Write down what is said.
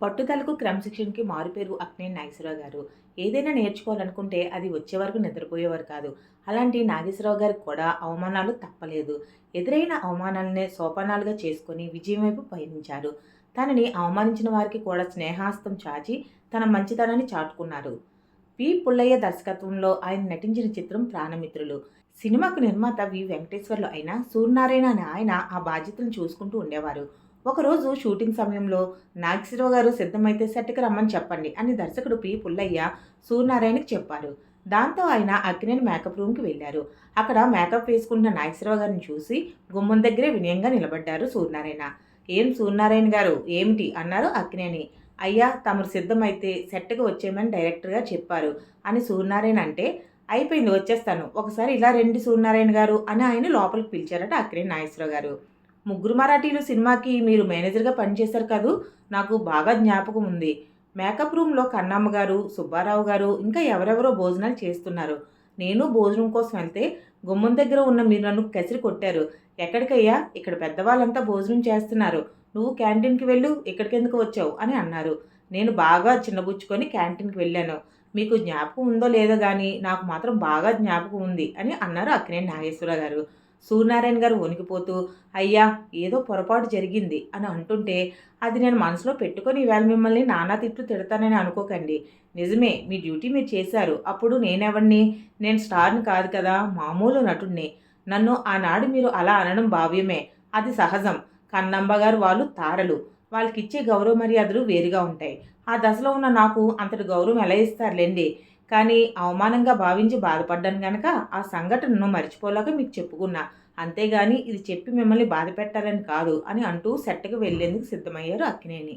పట్టుదలకు క్రమశిక్షణకి మారుపేరు అక్నే నాగేశ్వరరావు గారు. ఏదైనా నేర్చుకోవాలనుకుంటే అది వచ్చే వరకు నిద్రపోయేవారు కాదు. అలాంటి నాగేశ్వరరావు గారికి కూడా అవమానాలు తప్పలేదు. ఎదురైన అవమానాలనే సోపానాలుగా చేసుకొని విజయం వైపు పయనించారు. తనని అవమానించిన వారికి కూడా స్నేహాస్తం చాచి తన మంచితనాన్ని చాటుకున్నారు. పి పుల్లయ్య దర్శకత్వంలో ఆయన నటించిన చిత్రం ప్రాణమిత్రులు. సినిమాకు నిర్మాత వి. వెంకటేశ్వర్లు అయిన సూర్యనారాయణ అనే ఆయన ఆ బాధ్యతలను చూసుకుంటూ ఉండేవారు. ఒకరోజు షూటింగ్ సమయంలో నాగేశ్వరరావు గారు సిద్ధమైతే సెట్కి రమ్మని చెప్పండి అని దర్శకుడు పి. పుల్లయ్య సూర్యనారాయణకి చెప్పారు. దాంతో ఆయన అక్కినేని మేకప్ రూమ్కి వెళ్ళారు. అక్కడ మేకప్ వేసుకుంటున్న నాగేశ్వరరావు గారిని చూసి గుమ్మం దగ్గరే వినయంగా నిలబడ్డారు సూర్యనారాయణ. ఏం సూర్యనారాయణ గారు? ఏమిటి? అన్నారు అక్కినేని. అయ్యా తమరు సిద్ధమైతే సెట్కి వచ్చేయమని డైరెక్టర్గా చెప్పారు అని సూర్యనారాయణ అంటే అయిపోయింది వచ్చేస్తాను. ఒకసారి ఇలా రండి సూర్యనారాయణ గారు అని ఆయన లోపలికి పిలిచారట అక్కినేని నాగేశ్వరరావు గారు. ముగ్గురు మరాఠీలు సినిమాకి మీరు మేనేజర్గా పనిచేశారు కాదు నాకు బాగా జ్ఞాపకం ఉంది. మేకప్ రూమ్లో కన్నమ్మ గారు సుబ్బారావు గారు ఇంకా ఎవరెవరో భోజనాలు చేస్తున్నారు. నేను భోజనం కోసం వెళ్తే గుమ్మం దగ్గర ఉన్న మీరు నన్ను కసిరి కొట్టారు. ఎక్కడికయ్యా? ఇక్కడ పెద్దవాళ్ళంతా భోజనం చేస్తున్నారు. నువ్వు క్యాంటీన్కి వెళ్ళు ఇక్కడికి వచ్చావు? అని అన్నారు. నేను బాగా చిన్నబుచ్చుకొని క్యాంటీన్కి వెళ్ళాను. మీకు జ్ఞాపకం ఉందో లేదో కానీ నాకు మాత్రం బాగా జ్ఞాపకం ఉంది అని అన్నారు అక్కినే నాగేశ్వర గారు. సూర్యనారాయణ గారు వణికిపోతూ అయ్యా ఏదో పొరపాటు జరిగింది అని అంటుంటే అది నేను మనసులో పెట్టుకొని ఇవాళ మిమ్మల్ని నానా తిట్లు తిడతానని అనుకోకండి. నిజమే మీ డ్యూటీ మీరు చేశారు. అప్పుడు నేనెవడిని నేను స్టార్ని కాదు కదా మామూలు నటుడిని నన్ను ఆనాడు మీరు అలా అనడం భావ్యమే. అది సహజం. కన్నమ్మ గారు వాళ్ళు తారలు. వాళ్ళకి ఇచ్చే గౌరవ మర్యాదలు వేరుగా ఉంటాయి. ఆ దశలో ఉన్న నాకు అంతటి గౌరవం ఎలా ఇస్తారులేండి? కానీ అవమానంగా భావించి బాధపడ్డాను గనక ఆ సంఘటనను మర్చిపోలేక మీకు చెప్పుకున్నా. అంతేగాని ఇది చెప్పి మిమ్మల్ని బాధ పెట్టాలని కాదు అని అంటూ సెట్టకు వెళ్ళేందుకు సిద్ధమయ్యారు అక్కినేని.